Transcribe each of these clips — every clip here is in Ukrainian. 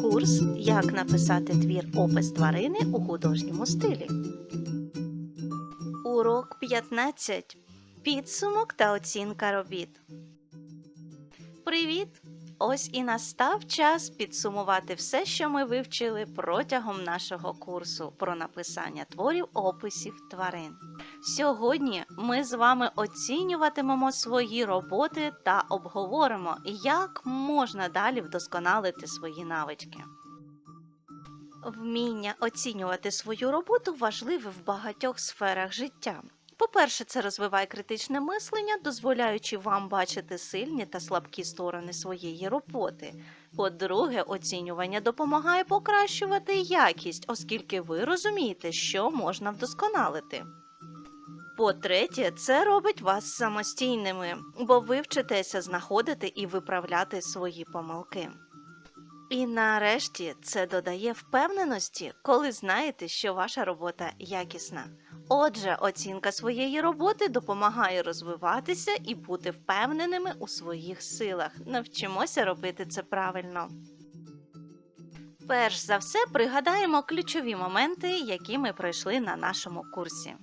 Курс Як написати твір опис тварини у художньому стилі. Урок 15. Підсумок та оцінка робіт. Привіт! Ось і настав час підсумувати все, що ми вивчили протягом нашого курсу про написання творів описів тварин. Сьогодні ми з вами оцінюватимемо свої роботи та обговоримо, як можна далі вдосконалити свої навички. Вміння оцінювати свою роботу важливе в багатьох сферах життя. По-перше, це розвиває критичне мислення, дозволяючи вам бачити сильні та слабкі сторони своєї роботи. По-друге, оцінювання допомагає покращувати якість, оскільки ви розумієте, що можна вдосконалити. По-третє, це робить вас самостійними, бо ви вчитеся знаходити і виправляти свої помилки. І нарешті це додає впевненості, коли знаєте, що ваша робота якісна. Отже, оцінка своєї роботи допомагає розвиватися і бути впевненими у своїх силах. Навчимося робити це правильно. Перш за все, пригадаємо ключові моменти, які ми пройшли на нашому курсі.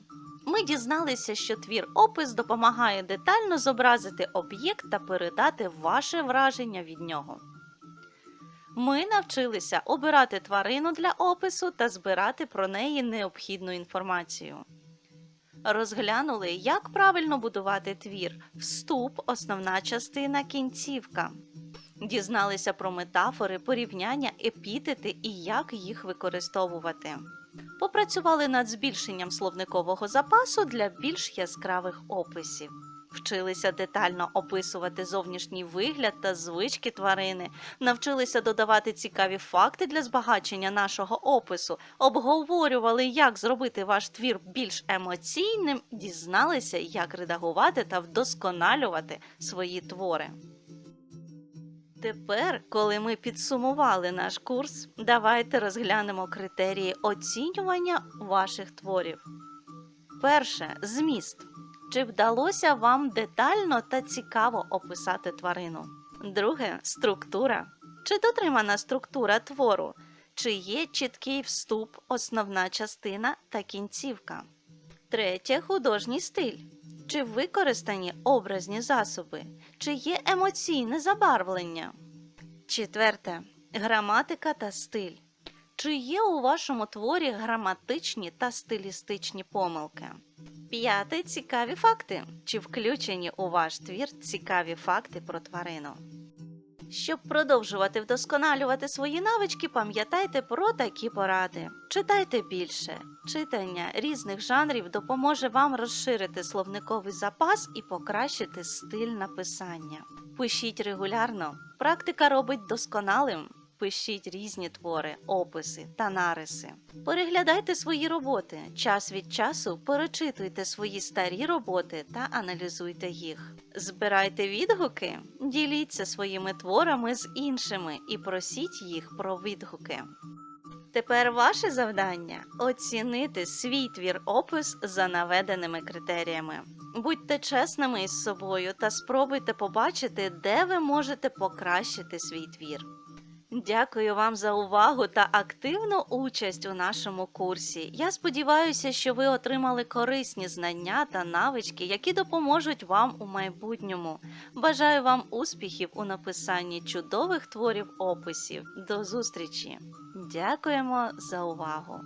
Ми дізналися, що твір опис допомагає детально зобразити об'єкт та передати ваше враження від нього. Ми навчилися обирати тварину для опису та збирати про неї необхідну інформацію. Розглянули, як правильно будувати твір, вступ, основна частина, кінцівка. Дізналися про метафори, порівняння, епітети і як їх використовувати. Попрацювали над збільшенням словникового запасу для більш яскравих описів. Вчилися детально описувати зовнішній вигляд та звички тварини, навчилися додавати цікаві факти для збагачення нашого опису, обговорювали, як зробити ваш твір більш емоційним, дізналися, як редагувати та вдосконалювати свої твори. Тепер, коли ми підсумували наш курс, давайте розглянемо критерії оцінювання ваших творів. Перше зміст. Чи вдалося вам детально та цікаво описати тварину? Друге структура. Чи дотримана структура твору? Чи є чіткий вступ, основна частина та кінцівка? Третє художній стиль. Чи використані образні засоби? Чи є емоційне забарвлення? Четверте граматика та стиль. Чи є у вашому творі граматичні та стилістичні помилки? П'яте цікаві факти. Чи включені у ваш твір цікаві факти про тварину? Щоб продовжувати вдосконалювати свої навички, пам'ятайте про такі поради. Читайте більше. Читання різних жанрів допоможе вам розширити словниковий запас і покращити стиль написання. Пишіть регулярно. Практика робить досконалим. Пишіть різні твори, описи та нариси. Переглядайте свої роботи. Час від часу перечитуйте свої старі роботи та аналізуйте їх. Збирайте відгуки, діліться своїми творами з іншими і просіть їх про відгуки. Тепер ваше завдання оцінити свій твір опис за наведеними критеріями. Будьте чесними із собою та спробуйте побачити, де ви можете покращити свій твір. Дякую вам за увагу та активну участь у нашому курсі. Я сподіваюся, що ви отримали корисні знання та навички, які допоможуть вам у майбутньому. Бажаю вам успіхів у написанні чудових творів описів. До зустрічі! Дякуємо за увагу!